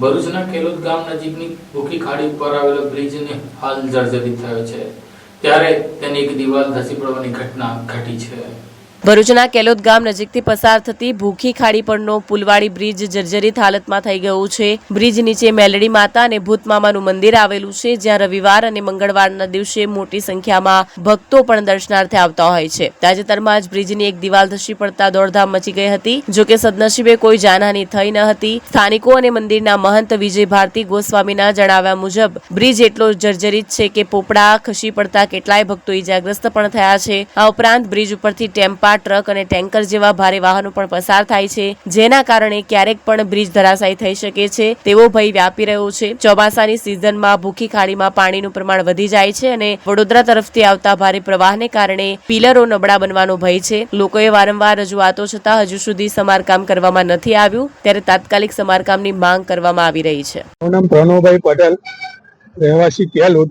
ભરૂચના ખેલોદ ગામ નજીકની ભૂખી ખાડી ઉપર આવેલો બ્રિજને હાલ જર્જરિત થયો છે. ત્યારે તેની એક દિવાલ ધસી પડવાની ઘટના ઘટી છે. ભરૂચના કેલોદ ગામ નજીકથી પસાર થતી ભૂખી ખાડી પરનો પુલવાડી બ્રિજ જર્જરિત હાલતમાં થઈ ગયું છે. બ્રિજ નીચે મેલડી માતા અને ભૂતમામાનું મંદિર આવેલું છે, જ્યાં રવિવાર અને મંગળવારના દિવસે મોટી સંખ્યામાં ભક્તો પણ દર્શનાર્થે આવતા હોય છે. તાજેતરમાં જ બ્રિજની એક દિવાલ ધસી પડતા દોડધામ મચી ગઈ હતી, જો કે સદનસીબે કોઈ જાનહાની થઈ ન હતી. સ્થાનિકો અને મંદિરના મહંત વિજય ભારતી ગોસ્વામીના જણાવ્યા મુજબ, બ્રિજ એટલો જર્જરિત છે કે પોપડા, ખસી પડતા કેટલાય ભક્તો ઈજાગ્રસ્ત પણ થયા છે. આ ઉપરાંત બ્રિજ ઉપરથી ટેમ્પા ટ્રક અને ટેન્કર જેવા ભારે વાહનો પણ પસાર થાય છે. જેના કારણે ક્યારેક પણ બ્રિજ ધરાશાયી થઈ શકે છે. તેવો ભય વ્યાપી રહ્યો છે. ચોમાસાની સિઝનમાં ભૂખી ખાડીમાં પાણીનું પ્રમાણ વધી જાય છે અને વડોદરા તરફથી આવતા ભારે પ્રવાહને કારણે પિલરો નબળા બનવાનો ભય છે. લોકોએ વારંવાર રજૂઆતો છતાં હજુ સુધી સમારકામ કરવામાં નથી આવ્યું. ત્યારે તાત્કાલિક સમારકામની માંગ કરવામાં આવી રહી છે. પટેલ, રહેવાસી કેલોદ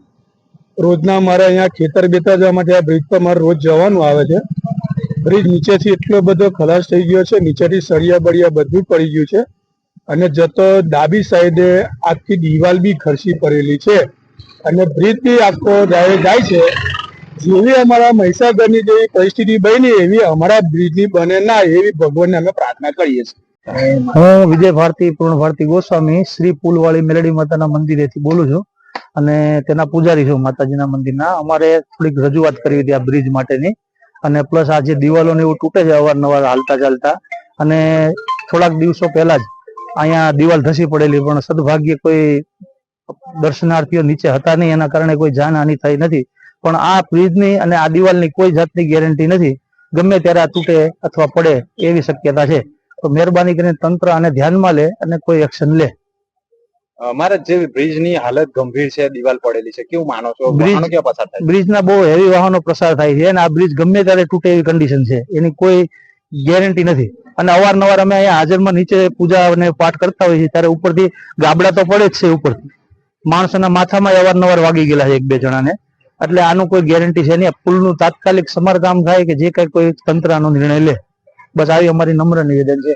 રોજના મારે અહીંયા ખેતર બેતર જવા માટે આ બ્રિજ પર મારે રોજ જવાનું આવે છે. બ્રિજ નીચેથી એટલો બધો ખલાસ થઈ ગયો છે, નીચેથી સળિયા બળિયા બધું પડી ગયું છે અને જતો ડાબી સાઈડે આખી દિવાલ બી ખરશી પડેલી છે. અને બ્રિજ બી આખો જાય જાય છે. જેવી અમારા મહીસાગરની જેવી પરિસ્થિતિ બની, એવી અમારા બ્રિજની બને ના, એવી ભગવાનને અમે પ્રાર્થના કરીએ છીએ. હું વિજય ભારતી, પૂર્ણ ભારતી ગોસ્વામી, શ્રી પુલવાળી મેલડી માતાના મંદિરેથી બોલું છું અને તેના પૂજારી છું માતાજીના મંદિરના. અમારે થોડીક રજૂઆત કરવી હતી આ બ્રિજ માટેની. અને પ્લસ આ જે દિવાલો ને એવું તૂટે છે અવારનવાર હાલતા ચાલતા. અને થોડાક દિવસો પહેલા જ અહીંયા દિવાલ ધસી પડેલી, પણ સદભાગ્ય કોઈ દર્શનાર્થીઓ નીચે હતા નહીં, એના કારણે કોઈ જાનહાનિ થઈ નથી. પણ આ બ્રિજની અને આ દિવાલની કોઈ જાતની ગેરંટી નથી. ગમે ત્યારે આ તૂટે અથવા પડે એવી શક્યતા છે. તો મહેરબાની કરીને તંત્ર આને ધ્યાનમાં લે અને કોઈ એક્શન લે. અમારા જે બ્રિજની હાલત ગંભીર છે દિવાલ પડેલી છે. કેવું માનો છો? બ્રિજ- ક્યાં પસાર થાય બ્રિજના બહુ હેવી વાહનો પ્રસાર થાય છે અને આ બ્રિજ ગમે ત્યારે તૂટે એવી કન્ડિશન છે. એની કોઈ ગેરંટી નથી. અને અવારનવાર અમે અહીંયા હાજરમાં નીચે પૂજા અને પાઠ કરતા હોઈએ છીએ ત્યારે ઉપરથી ગાબડા તો પડે જ છે ઉપરથી. માણસોના માથામાં અવારનવાર વાગી ગયેલા છે એક બે જણાને. એટલે આનું કોઈ ગેરંટી છે નહીં. પુલનું તાત્કાલિક સમારકામ થાય કે જે કઈ કોઈ તંત્રનો નિર્ણય લે. બસ આવી અમારી નમ્ર નિવેદન છે.